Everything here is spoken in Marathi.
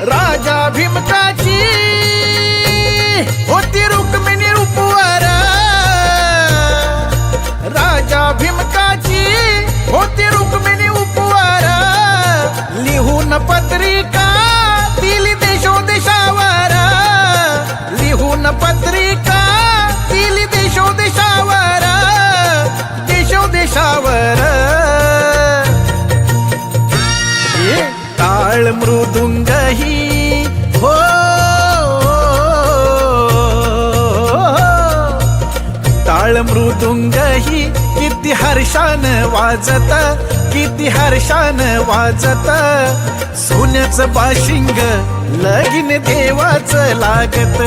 राजा भीमताची होती रुक्मिणी रूपवर. राजा भीमताची होती रुक्मिणी उपवर लिहून पत्रिका दिली देशोदेशावर. लिहून पत्रिका दिली देशोदेशावर. टाळ मृदुंग ही हो टाळ मृदुंग ही किती हर्षान वाजत किती हर्षान वाजत. सोन्याचं बाशिंग लगीन देवाचं लागत.